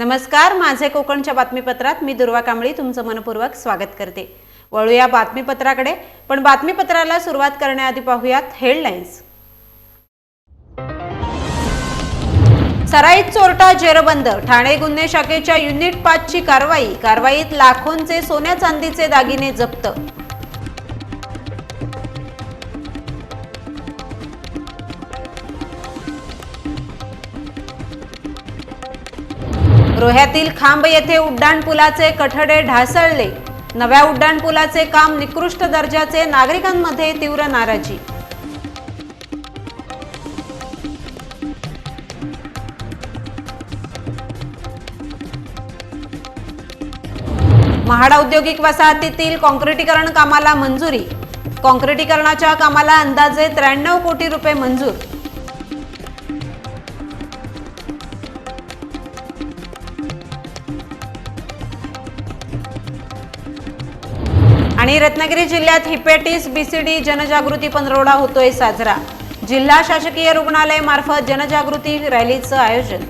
नमस्कार माझे कोकणच्या बातमीपत्रात मी दुर्वा कांबळी तुमचं मनपूर्वक स्वागत करते. वळूया बातमीपत्राकडे पण बातमीपत्राला सुरुवात करण्याआधी पाहूयात हेडलाईन्स. सराईत चोरटा जेरबंद ठाणे गुन्हे शाखेच्या युनिट पाचची कारवाई कारवाईत लाखोंचे सोन्या चांदीचे दागिने जप्त. रोह्यातील खांब येथे उड्डाणपुलाचे कठडे ढासळले. नव्या उड्डाणपुलाचे काम निकृष्ट दर्जाचे नागरिकांमध्ये तीव्र नाराजी. महाड औद्योगिक वसाहतीतील काँक्रिटीकरण कामाला मंजुरी. काँक्रिटीकरणाच्या कामाला अंदाजे त्र्याण्णव कोटी रुपये मंजूर. आणि रत्नागिरी जिल्ह्यात हिपॅटिस बीसीडी जनजागृती पंधरवडा होतोय साजरा. जिल्हा शासकीय रुग्णालय मार्फत जनजागृती रॅलीचं आयोजन.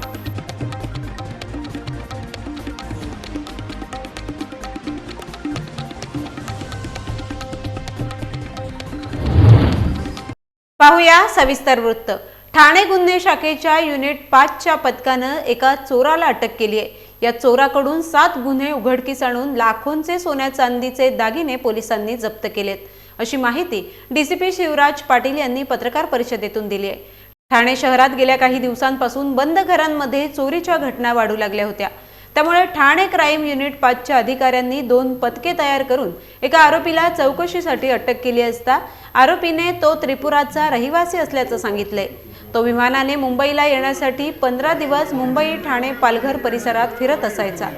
पाहूया सविस्तर वृत्त. ठाणे गुन्हे शाखेच्या युनिट पाचच्या पथकानं एका चोराला अटक केली आहे. या चोराकडून सात गुन्हे उघडकीस आणून लाखोंचे सोन्या चांदीचे दागिने पोलिसांनी जप्त केलेत. अशी माहिती डीसीपी शिवराज पाटील यांनी पत्रकार परिषदेतून दिली आहे. ठाणे शहरात गेल्या काही दिवसांपासून बंद घरांमध्ये चोरीच्या घटना वाढू लागल्या होत्या. त्यामुळे ठाणे क्राईम युनिट पाचच्या अधिकाऱ्यांनी दोन पथके तयार करून एका आरोपीला चौकशीसाठी अटक केली असता आरोपीने तो त्रिपुराचा रहिवासी असल्याचं सांगितलंय. तो विमानाने मुंबईला येण्यासाठी पंधरा दिवस मुंबई ठाणे पालघर परिसरात फिरत असायचा.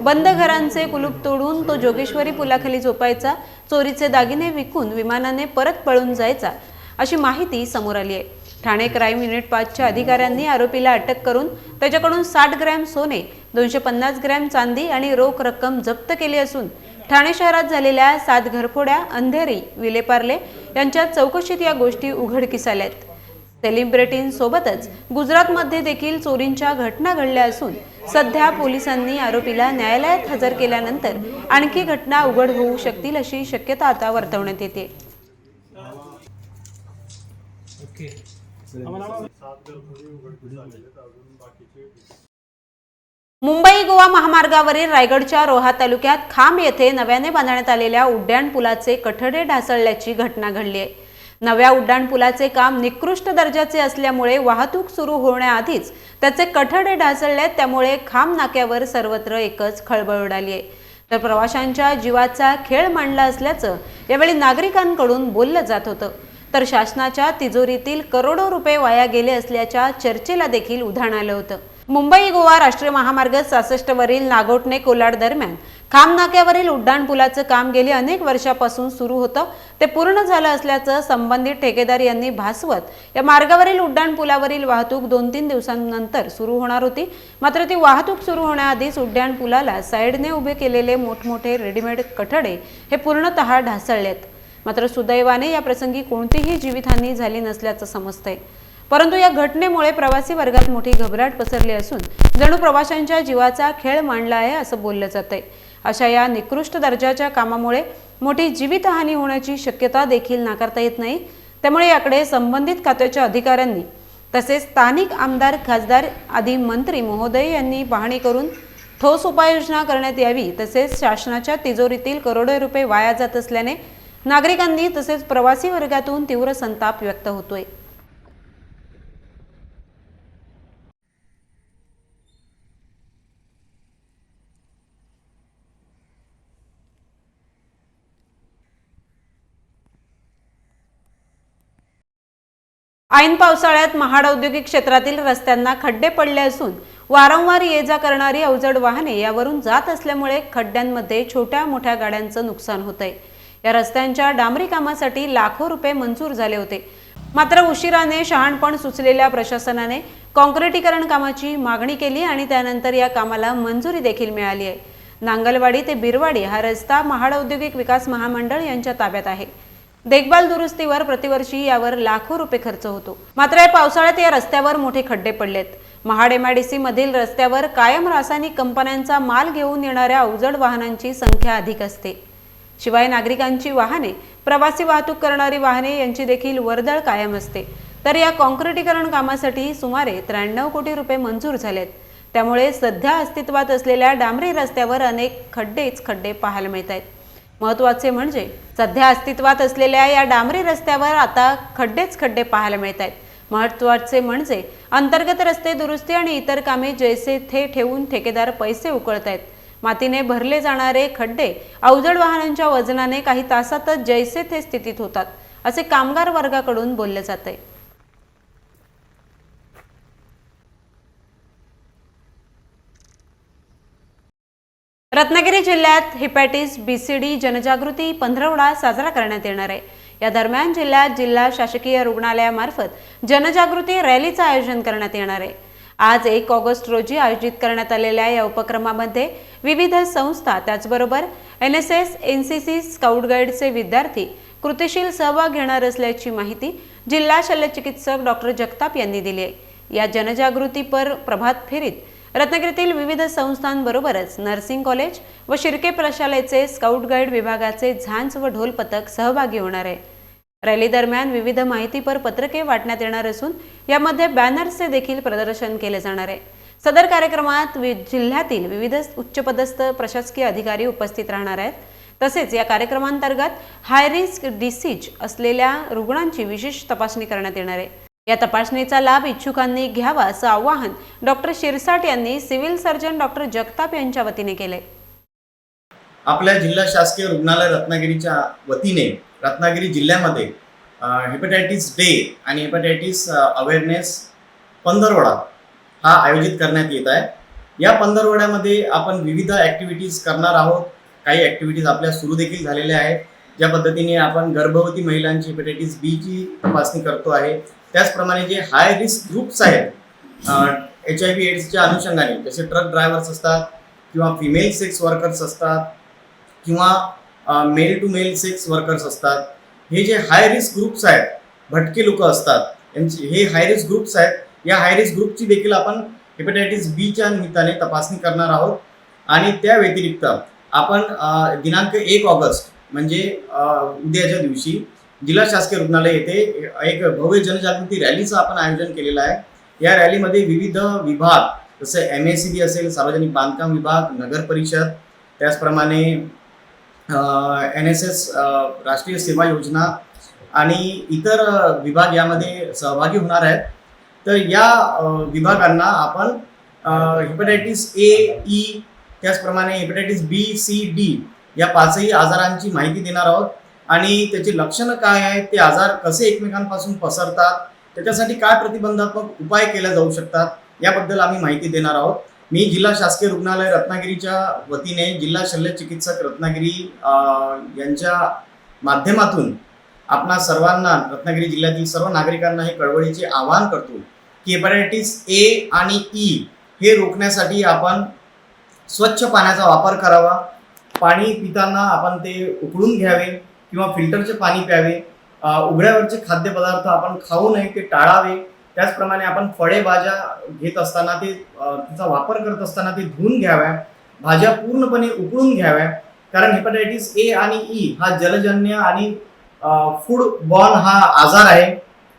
बंद घरांचे कुलूप तोडून तो जोगेश्वरी पुलाखाली झोपायचा चोरीचे दागिने विकून विमानाने परत पळून जायचा अशी माहिती समोर आली आहे. ठाणे क्राईम युनिट पाचच्या अधिकाऱ्यांनी आरोपीला अटक करून त्याच्याकडून साठ ग्रॅम सोने दोनशे पन्नास ग्रॅम चांदी आणि रोख रक्कम जप्त केली असून ठाणे शहरात झालेल्या सात घरफोड्या अंधेरी विलेपार्ले यांच्या चौकशीत या गोष्टी उघडकीस आहेत सेलिब्रिटींसोबतच गुजरातमध्ये देखील चोरींच्या घटना घडल्या असून सध्या पोलिसांनी आरोपीला न्यायालयात हजर केल्यानंतर आणखी घटना उघड होऊ शकतील अशी शक्यता आता वर्तवण्यात येते. मुंबई गोवा महामार्गावरील रायगडच्या रोहा तालुक्यात खांब येथे नव्याने बांधण्यात आलेल्या उड्डाणपुलाचे कठडे ढासळल्याची घटना घडली आहे. नव्या उड्डाणपुलाचे काम निकृष्ट दर्जाचे असल्यामुळे वाहतूक सुरू होण्याआधीच त्याचे कठडे ढासळले आहेत, त्यामुळे खांब नाक्यावर सर्वत्र एकच खळबळ उडाली आहे. तर प्रवाशांच्या जीवाचा खेळ मांडला असल्याचं यावेळी नागरिकांकडून बोललं जात होतं. तर शासनाच्या तिजोरीतील करोडो रुपये वाया गेले असल्याच्या चर्चेला देखील उधाण आलं होतं. मुंबई गोवा राष्ट्रीय महामार्ग सहासष्ट वरील नागोटणे कोलाड दरम्यान खामनाक्यावरील उड्डाणपुलाचं काम गेली अनेक वर्षापासून सुरू होतं. ते पूर्ण झालं असल्याचं संबंधित ठेकेदार यांनी भासवत. या मार्गावरील उड्डाणपुलावरील वाहतूक दोन तीन दिवसांनंतर सुरू होणार होती. मात्र ती वाहतूक सुरू होण्याआधीच उड्डाणपुलाला साईडने उभे केलेले मोठमोठे रेडीमेड कठडे हे पूर्णतः ढासळलेत. मात्र सुदैवाने या प्रसंगी कोणतीही जीवितहानी झाली नसल्याचं समजतंय. परंतु या घटनेमुळे प्रवासी वर्गात मोठी घबराट पसरली असून जणू प्रवाशांच्या जीवाचा खेळ मांडला आहे असं बोललं जातंय. अशा या निकृष्ट दर्जाच्या कामामुळे मोठी जीवितहानी होण्याची शक्यता देखील नाकारता येत नाही. त्यामुळे याकडे संबंधित खात्याच्या अधिकाऱ्यांनी तसेच स्थानिक आमदार खासदार आदी मंत्री महोदय यांनी पाहणी करून ठोस उपाययोजना करण्यात यावी तसेच शासनाच्या तिजोरीतील करोडो रुपये वाया जात असल्याने नागरिकांनी तसेच प्रवासी वर्गातून तीव्र संताप व्यक्त होतोय. ऐन पावसाळ्यात महाड औद्योगिक क्षेत्रातील रस्त्यांना खड्डे पडले असून वारंवार ये जा करणारी अवजड वाहने यावरून जात असल्यामुळे खड्ड्यांमध्ये छोट्या मोठ्या गाड्यांचं नुकसान होत आहे या रस्त्यांच्या डांबरी कामासाठी लाखो रुपये मंजूर झाले होते. मात्र उशिराने शहाणपण सुचलेल्या प्रशासनाने काँक्रिटीकरण कामाची मागणी केली आणि त्यानंतर या कामाला मंजुरी देखील मिळाली आहे. नांगलवाडी ते बिरवाडी हा रस्ता महाड औद्योगिक विकास महामंडळ यांच्या ताब्यात आहे. देखभाल दुरुस्तीवर प्रतिवर्षी यावर लाखो रुपये खर्च होतो. मात्र या पावसाळ्यात या रस्त्यावर मोठे खड्डे पडलेत. महाड एमआयडीसी मधील रस्त्यावर कायम रासायनिक कंपन्यांचा माल घेऊन येणाऱ्या अवजड वाहनांची संख्या अधिक असते. शिवाय नागरिकांची वाहने प्रवासी वाहतूक करणारी वाहने यांची देखील वर्दळ कायम असते. तर या काँक्रिटीकरण कामासाठी सुमारे त्र्याण्णव कोटी रुपये मंजूर झालेत. त्यामुळे सध्या अस्तित्वात असलेल्या डांबरी रस्त्यावर अनेक खड्डेच खड्डे पाहायला मिळत आहेत महत्त्वाचे म्हणजे सध्या अस्तित्वात असलेल्या या डांबरी रस्त्यावर आता खड्डेच खड्डे पाहायला मिळत आहेत. महत्त्वाचे म्हणजे अंतर्गत रस्ते दुरुस्ती आणि इतर कामे जैसे थे ठेवून ठेकेदार पैसे उकळत आहेत. मातीने भरले जाणारे खड्डे अवजड वाहनांच्या वजनाने काही तासातच जैसे थे स्थितीत होतात असे कामगार वर्गाकडून बोलले जाते रत्नागिरी जिल्ह्यात हिपॅटिस बीसीडी जनजागृती पंधरवडा साजरा करण्यात येणार आहे. या दरम्यान जिल्ह्यात जिल्हा शासकीय रुग्णालयामार्फत जनजागृती रॅलीचं आयोजन करण्यात येणार आहे. आज एक ऑगस्ट रोजी आयोजित करण्यात आलेल्या या उपक्रमामध्ये विविध संस्था त्याचबरोबर N S S N C C scout गाईडचे विद्यार्थी कृतिशील सहभाग घेणार असल्याची माहिती जिल्हा शल्यचिकित्सक डॉक्टर जगताप यांनी दिली आहे. या जनजागृतीपर प्रभात फेरीत रत्नागिरीतील विविध संस्थांबरोबरच नर्सिंग कॉलेज व शिर्के प्रशालेचे स्काउट गाईड विभागाचे झांज व ढोल पथक सहभागी होणार आहे. रॅली दरम्यान विविध माहितीपर पत्रके वाटण्यात येणार असून यामध्ये बॅनर्सचे देखील प्रदर्शन केले जाणार आहे. सदर कार्यक्रमात वि- जिल्ह्यातील विविध उच्चपदस्थ प्रशासकीय अधिकारी उपस्थित राहणार आहेत. तसेच या कार्यक्रमांतर्गत हाय रिस्क डिसीज असलेल्या रुग्णांची विशेष तपासणी करण्यात येणार आहे. या तपासणीचा लाभ इच्छुकांनी घ्यावा असं आवाहन डॉक्टर शिरसाट यांनी सिव्हिल सर्जन डॉक्टर जगताप यांच्या वतीने केले. आपल्या जिल्हा शासकीय रुग्णालय रत्नागिरीच्या वतीने रत्नागिरी जिल्ह्यामध्ये हेपेटायटीस डे आणि हेपेटायटीस अवेअरनेस पंधरवडा हा आयोजित करण्यात येत आहे. या पंधरवड्यामध्ये आपण विविध ॲक्टिव्हिटीज करणार आहोत. काही ॲक्टिव्हिटीज आपल्या सुरू देखील झालेल्या आहेत. ज्या पद्धतीने आपण गर्भवती महिलांची हेपॅटायटिस बीची तपासणी करतो आहे. त्याचप्रमाणे जे हाय रिस्क ग्रुप्स आहेत एच आय व्ही एड्सच्या अनुषंगाने जसे ट्रक ड्रायव्हर्स असतात किंवा फिमेल सेक्स वर्कर्स असतात किंवा male to male sex workers असतात हे जे हाय रिस्क ग्रुप्स आहेत भटके लोक असतात यांचे हे हाय रिस्क ग्रुप्स आहेत या हाय रिस्क ग्रुपची देखील आपण हेपॅटायटिस बीच्या निमित्ताने तपासणी करणार आहोत. आणि त्या व्यतिरिक्त आपण दिनांक एक ऑगस्ट म्हणजे उद्याच्या दिवशी जिल्हा शासकीय रुग्णालय येथे एक भव्य जनजागृती रॅलीचं आपण आयोजन केलेलं आहे. या रॅलीमध्ये विविध विभाग जसं एम एस सी बी असेल सार्वजनिक बांधकाम विभाग नगर परिषद त्याचप्रमाणे एन एस एस राष्ट्रीय सेवा योजना आणि इतर विभाग यामध्ये सहभागी होणार आहेत. तर या विभागांना आपण हेपॅटायटिस ए ई त्याचप्रमाणे हेपॅटायटिस बी सी डी या पाचही आजारांची माहिती देणार आहोत. आणि त्याची लक्षणं काय आहेत ते आजार कसे एकमेकांपासून पसरतात त्याच्यासाठी काय प्रतिबंधात्मक उपाय केले जाऊ शकतात याबद्दल आम्ही माहिती देणार आहोत. मी जिल्हा शासकीय रुग्णालय रत्नागिरीच्या वतीने जिल्हा शल्य चिकित्सक रत्नागिरी यांच्या माध्यमातून आपणा सर्वांना रत्नागिरी जिल्ह्यातील सर्व नागरिकांना हे कळवळीचे आवाहन करतो की हेपॅटायटिस ए आणि ई हे रोखण्यासाठी आपण स्वच्छ पाण्याचा वापर करावा. पाणी पिताना आपण ते उकळून घ्यावे. किंवा फिल्टरचे पाणी प्यावे उघड्यावरचे खाद्यपदार्थ आपण खाऊ नये ते टाळावे. त्याचप्रमाणे आपण फळे भाज्या घेत असताना ते तिचा वापर करत असताना ते धुवून घ्याव्या भाज्या पूर्णपणे उकळून घ्याव्या. कारण हेपॅटायटिस ए आणि ई हा जलजन्य आणि फूड बॉर्न हा आजार आहे.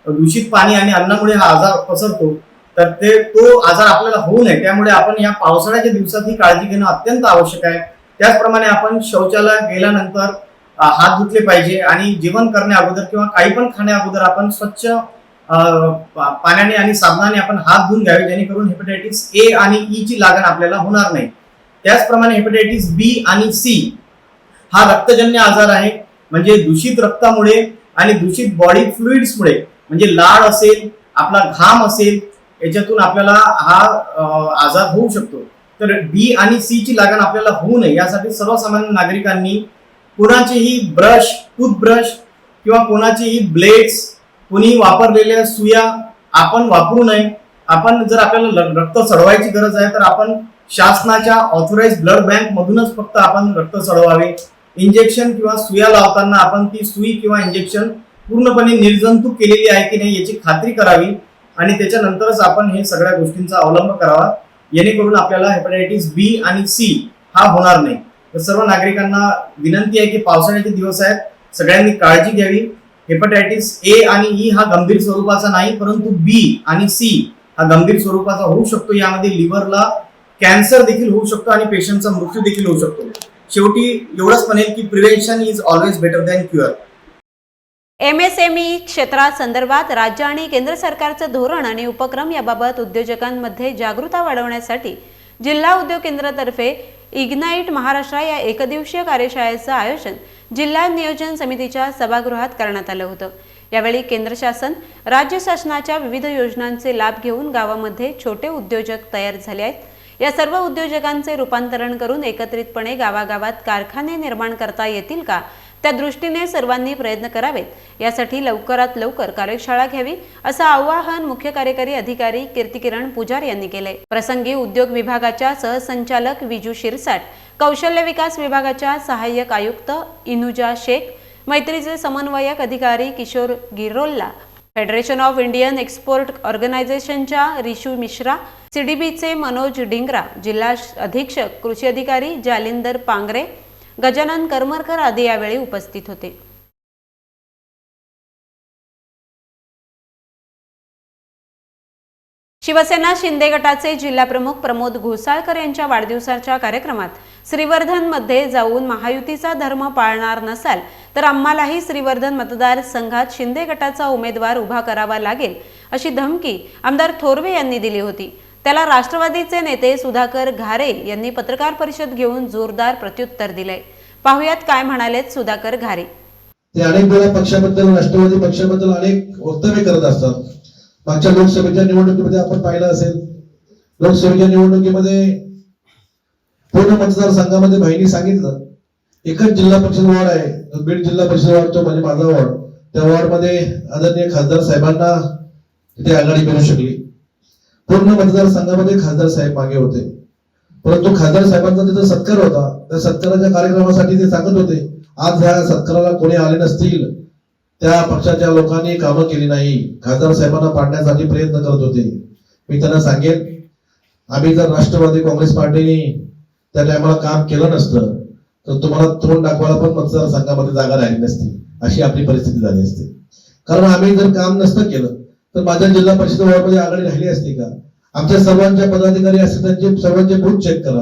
दूषित पाणी आणि अन्नामुळे हा आजार पसरतो. तर ते तो आजार आपल्याला होऊ नये. त्यामुळे आपण या पावसाळ्याच्या दिवसात ही काळजी घेणं अत्यंत आवश्यक आहे. त्याचप्रमाणे आपण शौचालयात गेल्यानंतर हात धुतले पाहिजे आणि जेवण करण्या अगोदर किंवा काही पण खाण्या अगोदर आपण स्वच्छ पाण्याने आणि साबणाने आपण हात धुवून घ्यावे जेणेकरून हेपेटायटिस ए आणि ई ची लागण आपल्याला होणार नाही. त्याचप्रमाणे हेपेटायटिस बी आणि सी हा रक्तजन्य आजार आहे. म्हणजे दूषित रक्तामुळे आणि दूषित बॉडी फ्लुइड्समुळे म्हणजे लाळ असेल आपला घाम असेल याच्यातून आपल्याला हा आजार होऊ शकतो. तर बी आणि सी ची लागण आपल्याला होऊ नये. यासाठी सर्वसामान्य नागरिकांनी कोणाचेही ब्रश टूथब्रश किंवा कोणाचेही ब्लेड्स कोणी वापरलेल्या सुया आपण वापरू नये. आपण जर आपल्याला रक्त चढवायची गरज आहे तर आपण शासनाच्या ऑथोराइज ब्लड बँक मधूनच फक्त आपण रक्त चढवावे. इंजेक्शन किंवा सुया लावताना आपण ती सुई किंवा इंजेक्शन पूर्णपणे निर्जंतुक केलेली आहे की नाही याची खात्री करावी आणि त्याच्यानंतरच आपण हे सगळ्या गोष्टींचा अवलंब करावा. जेणेकरून आपल्याला हेपटायटिस बी आणि सी हा होणार नाही. तर सर्व नागरिकांना विनंती आहे की पावसाळ्याचे दिवस आहेत. सगळ्यांनी काळजी घ्यावी. हेपटायटिस ए आणि ई हा गंभीर स्वरूपाचा नाही परंतु बी आणि सी हा गंभीर स्वरूपाचा होऊ शकतो. यामध्ये लिव्हरला कॅन्सर देखील होऊ शकतो आणि पेशंटचा मृत्यू देखील होऊ शकतो. शेवटी एवढंच म्हणेल की prevention is always better than cure M S M E क्षेत्रासंदर्भात राज्य आणि केंद्र सरकारचं धोरण आणि उपक्रम याबाबत उद्योजकांमध्ये जागरूकता वाढवण्यासाठी जिल्हा उद्योग केंद्रातर्फे इग्नाईट महाराष्ट्र या एकदिवसीय कार्यशाळेचं आयोजन जिल्हा नियोजन समितीच्या सभागृहात करण्यात आलं होतं. यावेळी केंद्र शासन राज्य शासनाच्या विविध योजनांचे लाभ घेऊन गावामध्ये छोटे उद्योजक तयार झाले आहेत. या सर्व उद्योजकांचे रूपांतरण करून एकत्रितपणे गावागावात कारखाने निर्माण करता येतील का? त्या दृष्टीने सर्वांनी प्रयत्न करावेत. यासाठी लवकरात लवकर कार्यशाळा घ्यावी असं आवाहन मुख्य कार्यकारी अधिकारी कीर्तिकिरण पुजार यांनी केले. प्रसंगी उद्योग विभागाच्या सहसंचालक विजू शिरसाट कौशल्य विकास विभागाच्या सहाय्यक आयुक्त इनुजा शेख मैत्रीचे समन्वयक अधिकारी Kishore Girolla federation of Indian export ऑर्गनायझेशनच्या रिशू मिश्रा सीडीबीचे मनोज डिंगरा जिल्हा अधीक्षक कृषी अधिकारी जालिंदर पांगरे गजानन करमरकर आदी यावेळी उपस्थित होते. शिवसेना शिंदे गटाचे जिल्हाप्रमुख प्रमोद घोसाळकर यांच्या वाढदिवसाच्या कार्यक्रमात श्रीवर्धनमध्ये जाऊन महायुतीचा धर्म पाळणार नसाल तर आम्हालाही श्रीवर्धन मतदारसंघात शिंदे गटाचा उमेदवार उभा करावा लागेल अशी धमकी आमदार थोरवे यांनी दिली होती. त्याला राष्ट्रवादीचे नेते सुधाकर घारे यांनी पत्रकार परिषद घेऊन जोरदार प्रत्युत्तर दिले. पाहुयात काय म्हणालेत सुधाकर घारे. ते अनेक वेळा पक्षाबद्दल राष्ट्रवादी पक्षाबद्दल अनेक वक्तव्य करत असतात. मागच्या लोकसभेच्या निवडणुकीमध्ये आपण पाहिलं असेल लोकसभेच्या निवडणुकीमध्ये पूर्ण मतदारसंघामध्ये भाईनी सांगितलं. एकच जिल्हा परिषद वॉर्ड आहे बीड जिल्हा परिषद वॉर्डचा तो म्हणजे माझा वॉर्ड. त्या वॉर्डमध्ये आदरणीय खासदार साहेबांना तिथे आघाडी मिळू शकली पूर्ण मतदारसंघामध्ये खासदार साहेब मागे होते. परंतु खासदार साहेबांचा तिथं सत्कार होता. त्या सत्काराच्या कार्यक्रमासाठी ते सांगत होते. आज ह्या सत्काराला कोणी आले नसतील. त्या पक्षाच्या लोकांनी कामं केली नाही. खासदार साहेबांना पाडण्यासाठी प्रयत्न करत होते. मी त्यांना सांगेन आम्ही जर राष्ट्रवादी काँग्रेस पार्टीने त्या टायमाला काम केलं नसतं तर तुम्हाला तोंड दाखवायला पण मतदारसंघामध्ये जागा राहिली नसती. अशी आपली परिस्थिती झाली असते. कारण आम्ही जर काम नसतं केलं तर माझ्या जिल्हा परिषद वॉर्डमध्ये आघाडी राहिली असती का? आमच्या सर्वांच्या पदाधिकारी असतील त्यांचे सर्वांचे बूथ चेक करा.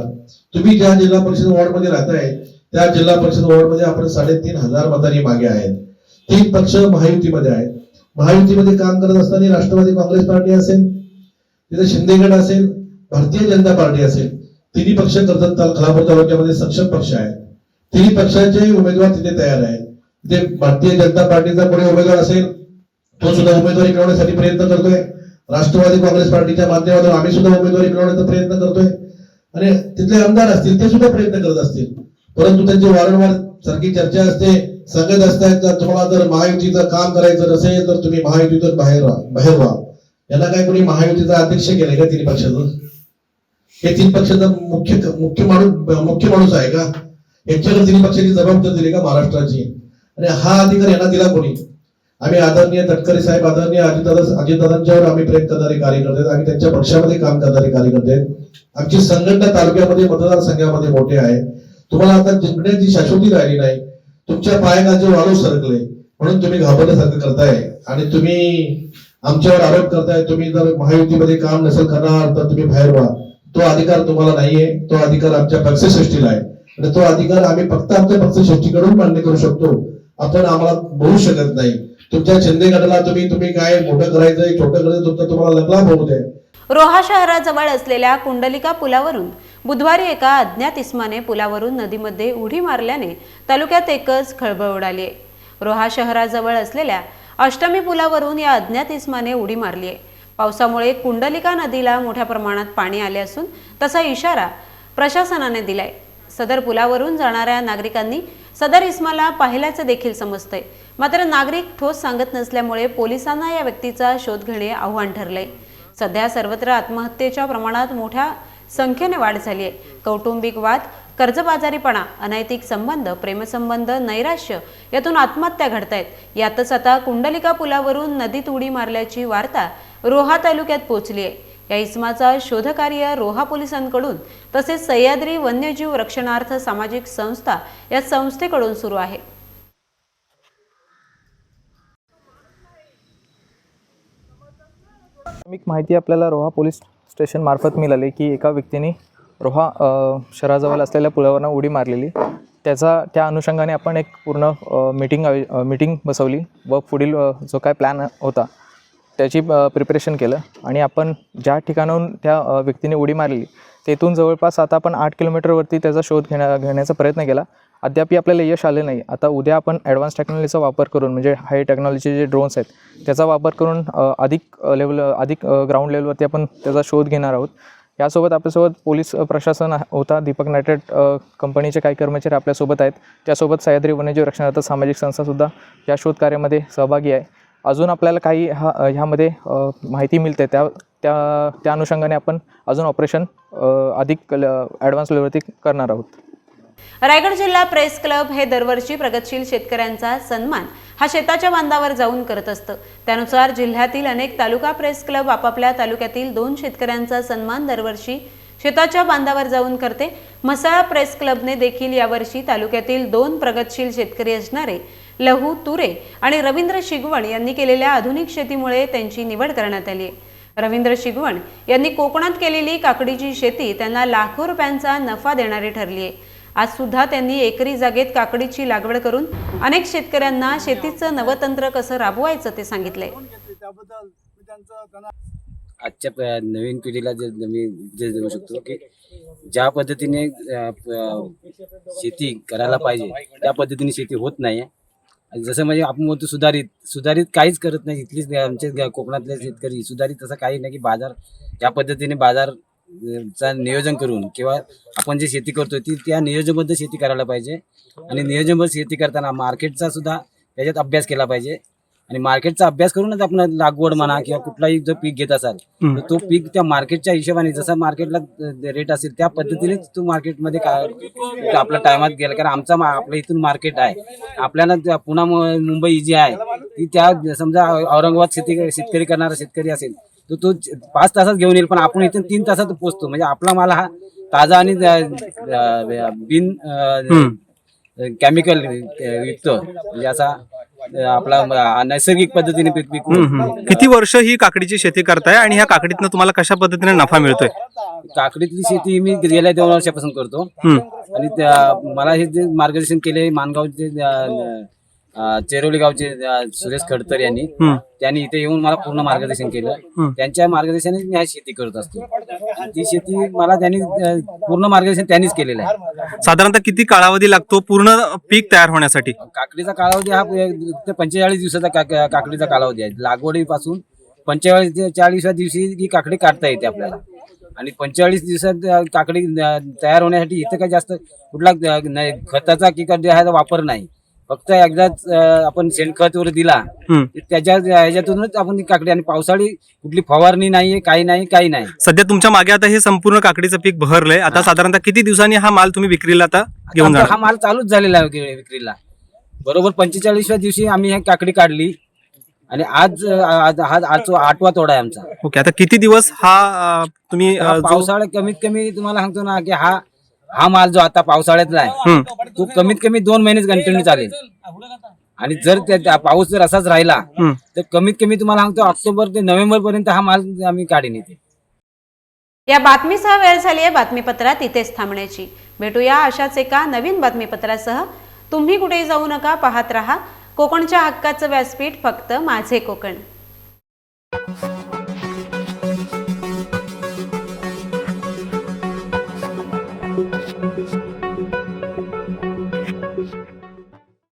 तुम्ही ज्या जिल्हा परिषद वॉर्डमध्ये राहताय त्या जिल्हा परिषद वॉर्डमध्ये आपण साडेतीन हजार मतांनी मागे आहेत. तीन पक्ष महायुतीमध्ये आहेत. महायुतीमध्ये काम करत असताना राष्ट्रवादी काँग्रेस पार्टी असेल तिथे शिंदेगड असेल भारतीय जनता पार्टी असेल तिन्ही पक्ष कर्जत खलापूर तालुक्यामध्ये सक्षम पक्ष आहेत. तिन्ही पक्षाचे उमेदवार तिथे तयार आहेत. तिथे भारतीय जनता पार्टीचा कोणी उमेदवार असेल तो सुद्धा उमेदवारी मिळवण्यासाठी प्रयत्न करतोय. राष्ट्रवादी काँग्रेस पार्टीच्या माध्यमातून आम्ही सुद्धा उमेदवारी मिळवण्याचा प्रयत्न करतोय. आणि तिथले आमदार असतील ते सुद्धा प्रयत्न करत असतील. परंतु त्यांची वारंवार सारखी चर्चा असते. सांगत असतात का तुम्हाला जर महायुतीचं काम करायचं नसेल तर तुम्ही महायुतीतून बाहेर व्हा बाहेर व्हा. यांना काय कोणी महायुतीचा अध्यक्ष केलाय का तिन्ही पक्षाचं? हे तीन पक्षाचा मुख्य मुख्य माणूस मुख्य माणूस आहे का? यांच्याकडे तिन्ही पक्षाची जबाबदारी दिली का महाराष्ट्राची? आणि हा अधिकार यांना दिला कोणी? आम्ही आदरणीय तटकरे साहेब आदरणीय अजितदादा अजितदादांच्यावर आम्ही प्रेम करणारे कार्यकर्ते आहेत. आम्ही त्यांच्या पक्षामध्ये काम करणारे कार्यकर्ते आहेत. आमची संघटना तालुक्यामध्ये मतदारसंघामध्ये मोठे आहे. तुम्हाला आता जिंकण्याची शाश्वती राहिली नाही. तुमच्या पायाखालचे वाळू सरकले म्हणून तुम्ही घाबरण्यासारखं करताय. आणि तुम्ही आमच्यावर आरोप करताय तुम्ही जर महायुतीमध्ये काम नसेल करणार तर तुम्ही बाहेर व्हा. तो अधिकार तुम्हाला नाहीये. तो अधिकार आमच्या पक्षसृष्टीला आहे. आणि तो अधिकार आम्ही फक्त आमच्या पक्षसृष्टीकडून मान्य करू शकतो. आपण आम्हाला बोलू शकत नाही. तुमच्या छंदे गटाला तुम्ही तुम्ही काय मोठं करायचंय छोटं करायचं तुमचं तुम्हाला लग्न होऊ रोहा शहराजवळ असलेल्या कुंडलिका पुलावरून बुधवारी एका अज्ञात इस्माने पुलावरून नदीमध्ये उडी मारल्याने तालुक्यात एकच खळबळ उडाली. आहे रोहा शहराजवळ असलेल्या अष्टमी पुलावरून या अज्ञात इस्माने उडी मारली. आहे पावसामुळे कुंडलिका नदीला मोठ्या प्रमाणात पाणी आले असून तसा इशारा प्रशासनाने दिलाय. सदर पुलावरून जाणाऱ्या नागरिकांनी सदर इस्माला पाहिल्याचं देखील समजतंय. मात्र नागरिक ठोस सांगत नसल्यामुळे पोलिसांना या व्यक्तीचा शोध घेणे आव्हान ठरलंय. सध्या सर्वत्र आत्महत्येच्या प्रमाणात मोठ्या संख्येने वाढ झाली आहे कौटुंबिक वाद कर्जबाजारीपणा अनैतिक संबंध प्रेमसंबंध नैराश्य यातून आत्महत्या घडतायत. यातच आता कुंडलिका पुलावरून नदीत उडी मारल्याची वार्ता रोहा तालुक्यात पोहोचली आहे या इसमाचा शोधकार्य रोहा पोलिसांकडून तसेच सह्याद्री वन्यजीव रक्षणार्थ सामाजिक संस्था या संस्थेकडून सुरू आहे. माहिती आपल्याला रोहा पोलीस स्टेशन मार्फत मिळाली की एका व्यक्तीने रोहा शहराजवळ असलेल्या पुलावरनं उडी मारलेली. त्याचा त्या अनुषंगाने आपण एक पूर्ण मीटिंग मीटिंग बसवली व पुढील जो काय प्लॅन होता त्याची प्रिपरेशन केलं आणि आपण ज्या ठिकाणाहून त्या व्यक्तीने उडी मारली तेथून जवळपास आता आपण आठ किलोमीटरवरती त्याचा शोध घेण्या घेण्याचा प्रयत्न केला. अद्याप आपल्याला यश आले नाही. आता उद्या आपण ॲडव्हान्स टेक्नॉलॉजीचा वापर करून म्हणजे हाय टेक्नॉलॉजीचे जे ड्रोन्स आहेत त्याचा वापर करून अधिक लेवल अधिक ग्राउंड लेवलवरती आपण त्याचा शोध घेणार आहोत. यासोबत आपल्यासोबत पोलीस प्रशासन होता दीपक नायट्रेट कंपनीचे काही कर्मचारी आपल्यासोबत आहेत. त्यासोबत सह्याद्री वन्यजीव रक्षणार्थ सामाजिक संस्थासुद्धा या शोध कार्यामध्ये सहभागी आहे. अजून आपल्याला काही हा ह्यामध्ये माहिती मिळते. त्या त्या त्या अनुषंगाने आपण अजून ऑपरेशन अधिक ॲडव्हान्स लेवलवरती करणार आहोत. रायगड जिल्हा प्रेस क्लब हे दरवर्षी प्रगतशील शेतकऱ्यांचा सन्मान हा शेताच्या बांधावर जाऊन करत असतं. त्यानुसार जिल्ह्यातील अनेक तालुका प्रेस क्लब आपापल्या तालुक्यातील दोन शेतकऱ्यांचा सन्मान दरवर्षी शेताच्या बांधावर जाऊन करते. म्हसाळा प्रेस क्लबने देखील यावर्षी तालुक्यातील दोन प्रगतशील शेतकरी असणारे लहू तुरे आणि रवींद्र शिगवण यांनी केलेल्या आधुनिक शेतीमुळे त्यांची निवड करण्यात आली. रवींद्र शिगवण यांनी कोकणात केलेली काकडीची शेती त्यांना लाखो रुपयांचा नफा देणारी ठरली आहे. आज सुद्धा त्यांनी एकरी जागेत काकडीची लागवड करून अनेक शेतकऱ्यांना शेतीचं नवतंत्र कसं राबवायचं ते सांगितलंय आजच्या नवीन पिढीला जे मी जे देऊ शकतो की ज्या पद्धतीने शेती करायला पाहिजे त्या पद्धतीने शेती होत नाही जसं म्हणजे आपण म्हणतो सुधारित सुधारित काहीच करत नाही. इथलीच आमचे कोकणातले शेतकरी सुधारित तसं काही नाही की बाजार ज्या पद्धतीने बाजार चा नियोजन करून किंवा आपण जे शेती करतो ती त्या नियोजनबद्ध शेती करायला पाहिजे. आणि नियोजनबद्ध शेती करताना मार्केटचा सुद्धा त्याच्यात अभ्यास केला पाहिजे. आणि मार्केटचा अभ्यास करूनच आपण लागवड म्हणा किंवा कुठलाही जो पीक घेत असाल तर तो पीक त्या मार्केटच्या हिशोबाने जसा मार्केटला रेट असेल त्या पद्धतीनेच तो मार्केटमध्ये काय आपल्या टायमात गेला. कारण आमचा आपल्या इथून मार्केट आहे. आपल्याला पुन्हा मुंबई जी आहे ती त्या समजा औरंगाबाद शेती शेतकरी करणारा शेतकरी असेल तर तो पाच तासात घेऊन येईल. पण आपण इथून तीन तासात पोहोचतो म्हणजे आपला माल हा ताजा आणि बिन केमिकल युक्त म्हणजे असा आपला नैसर्गिक पद्धतीने पीक पिकवून किती वर्ष ही काकडीची शेती करताय आणि ह्या काकडीतनं तुम्हाला कशा पद्धतीने नफा मिळतोय? काकडीतली शेती मी गेल्या दोन वर्षापासून करतो. आणि त्या- मला हे जे मार्गदर्शन केले मानगावचे अ, अ, चेरोली गावचे अ, सुरेश खडतर यांनी. त्यांनी इथे येऊन मला पूर्ण मार्गदर्शन केलं. त्यांच्या मार्गदर्शनाने मी हा शेती करत असतो. ती शेती मला त्यांनी अ, पूर्ण मार्गदर्शन त्यांनीच केलेलं आहे. साधारणतः किती कालावधी लागतो पूर्ण पीक तयार होण्यासाठी? काकडीचा कालावधी हा पंचेचाळीस दिवसाचा काकडीचा कालावधी आहे. लागवडीपासून पंचेचाळीस ते चाळीसव्या दिवशी ही काकडी काढता येते आपल्याला. आणि पंचेचाळीस दिवसात अ, काकडी अ, तयार होण्यासाठी इथं काय जास्त कुठला अ, नाही, खताचा की काय ह्याचा वापर नाही. फक्त एकदाच अ, आपण शेणखत वगैरे दिला त्याच्या ह्याच्यातूनच आपण काकडी आणि पावसाळी कुठली फवारणी नाहीये काही नाही काही नाही. सध्या तुमच्या मागे आता हे संपूर्ण काकडीचं पीक बहरलंय. आता साधारणतः किती दिवसांनी हा माल तुम्ही विक्रीला आता घेऊन जाणार? हा माल चालूच झालेला आहे विक्री- विक्रीला. बरोबर पंचेचाळीसव्या दिवशी आम्ही ही काकडी काढली आणि आज आज हा आज आठवा तोडा आहे आमचा. ओके आता किती दिवस हा तुम्ही पावसाळ्यात कमीत कमी तुम्हाला सांगतो ना की हा हा माल जो आता पावसाळ्यातला आहे. तो कमीत कमी दोन महिनेच कंटिन्यू चालेल. आणि जर त्या- पाऊस जर असाच राहिला. तर कमीत कमी तुम्हाला सांगतो ऑक्टोबर ते नोव्हेंबर पर्यंत हा माल आम्ही काढीन इथे या बातमीसह वेळ झाली आहे बातमीपत्रात इथेच थांबण्याची. भेटूया अशाच एका नवीन बातमीपत्रासह. तुम्ही कुठेही जाऊ नका पाहत रहा. कोकणच्या हक्काचं व्यासपीठ फक्त माझे कोकण.